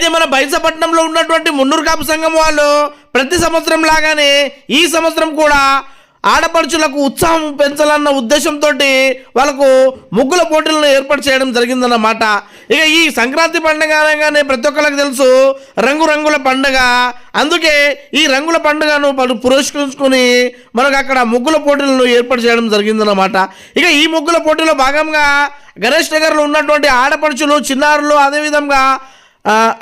అయితే మన బైసపట్నంలో ఉన్నటువంటి మున్నూరు కాపు సంఘం వాళ్ళు ప్రతి సంవత్సరం లాగానే ఈ సంవత్సరం కూడా ఆడపడుచులకు ఉత్సాహం పెంచాలన్న ఉద్దేశంతో వాళ్ళకు ముగ్గుల పోటీలను ఏర్పాటు చేయడం జరిగిందన్నమాట. ఇక ఈ సంక్రాంతి పండుగ అనగానే ప్రతి ఒక్కరికి తెలుసు రంగురంగుల పండుగ. అందుకే ఈ రంగుల పండుగను పలు పురస్కరించుకొని మనకు అక్కడ ముగ్గుల పోటీలను ఏర్పాటు చేయడం జరిగిందన్నమాట. ఇక ఈ ముగ్గుల పోటీలో భాగంగా గణేష్ నగర్లో ఉన్నటువంటి ఆడపడుచులు చిన్నారులు అదేవిధంగా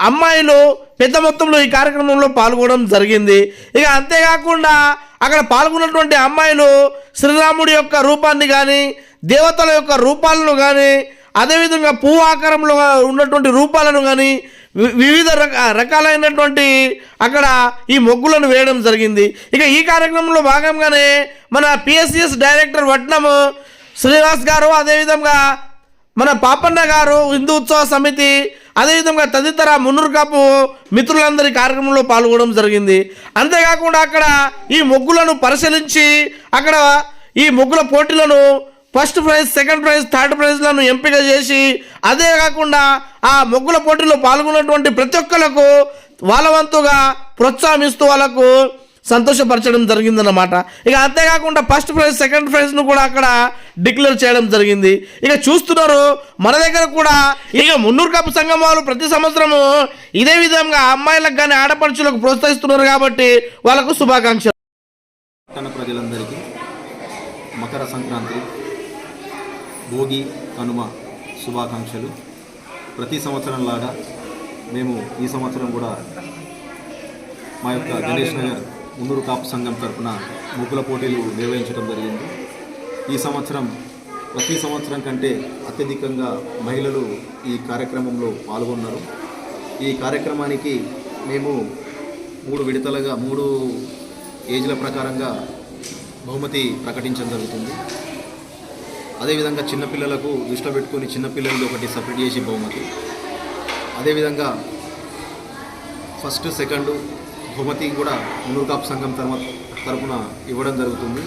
అమ్మాయిలు పెద్ద మొత్తంలో ఈ కార్యక్రమంలో పాల్గొనడం జరిగింది. ఇక అంతేకాకుండా అక్కడ పాల్గొన్నటువంటి అమ్మాయిలు శ్రీరాముడి యొక్క రూపాన్ని కానీ దేవతల యొక్క రూపాలను కానీ అదేవిధంగా పువ్వు ఆకారంలో ఉన్నటువంటి రూపాలను కానీ వి- వివిధ రక రకాలైనటువంటి అక్కడ ఈ మొగ్గులను వేయడం జరిగింది. ఇక ఈ కార్యక్రమంలో భాగంగానే మన పిఎస్సిఎస్ డైరెక్టర్ వట్నం శ్రీనివాస్ గారు అదేవిధంగా మన పాపన్న గారు హిందూ ఉత్సవ సమితి అదేవిధంగా తదితర మున్నూరు కాపు మిత్రులందరి కార్యక్రమంలో పాల్గొనడం జరిగింది. అంతేకాకుండా అక్కడ ఈ మొగ్గులను పరిశీలించి అక్కడ ఈ ముగ్గుల పోటీలను first prize second prize third ప్రైజ్లను ఎంపిక చేసి అదే కాకుండా ఆ ముగ్గుల పోటీలో పాల్గొన్నటువంటి ప్రతి ఒక్కరికి వాళ్ళ వంతుగా ప్రోత్సాహమిస్తూ వాళ్ళకు సంతోషపరచడం జరిగిందన్నమాట. ఇక అంతేకాకుండా ఫస్ట్ ప్రైజ్ సెకండ్ ప్రైజ్ను కూడా అక్కడ డిక్లేర్ చేయడం జరిగింది. ఇక చూస్తున్నారు మన దగ్గర కూడా ఇక మున్నూరు కప్పు సంఘం వాళ్ళు ప్రతి సంవత్సరము ఇదే విధంగా అమ్మాయిలకు కానీ ఆడపడుచులకు ప్రోత్సహిస్తున్నారు కాబట్టి వాళ్ళకు శుభాకాంక్షలు. పట్టణ ప్రజలందరికీ మకర సంక్రాంతి భోగి కనుమ శుభాకాంక్షలు. ప్రతి సంవత్సరం లాగా మేము ఈ సంవత్సరం కూడా మా యొక్క గణేష్ నగర్ మున్నూరు కాపు సంఘం తరపున ముగ్గుల పోటీలు నిర్వహించడం జరిగింది. ఈ సంవత్సరం ప్రతి సంవత్సరం కంటే అత్యధికంగా మహిళలు ఈ కార్యక్రమంలో పాల్గొన్నారు. ఈ కార్యక్రమానికి మేము మూడు విడతలుగా మూడు ఏజ్ల ప్రకారంగా బహుమతి ప్రకటించడం జరుగుతుంది. అదేవిధంగా చిన్నపిల్లలకు దృష్టిలో పెట్టుకొని చిన్నపిల్లలది ఒకటి సపరేట్ చేసి బహుమతి. అదేవిధంగా ఫస్ట్ సెకండ్ బహుమతి కూడా మున్నూరు సంఘం తరమ తరపున ఇవ్వడం జరుగుతుంది.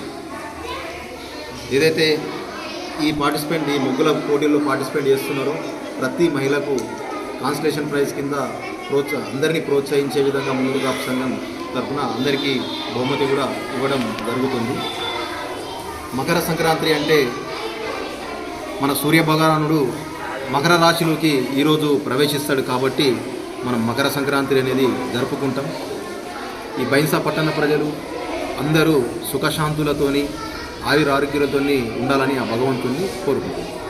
ఏదైతే ఈ పార్టిసిపెంట్ ఈ ముగ్గుల పోటీల్లో పార్టిసిపేట్ చేస్తున్నారో ప్రతి మహిళకు కాన్స్టేషన్ ప్రైజ్ కింద ప్రోత్స అందరినీ ప్రోత్సహించే విధంగా మున్నూరు సంఘం తరపున అందరికీ బహుమతి కూడా ఇవ్వడం జరుగుతుంది. మకర సంక్రాంతి అంటే మన సూర్య భగవానుడు మకర రాశిలోకి ఈరోజు ప్రవేశిస్తాడు కాబట్టి మనం మకర సంక్రాంతి అనేది జరుపుకుంటాం. ఈ బైన్సా పట్టణ ప్రజలు అందరూ సుఖశాంతులతోని ఆయురారోగ్యాలతోని ఉండాలని ఆ భగవంతుని కోరుకుంటున్నాం.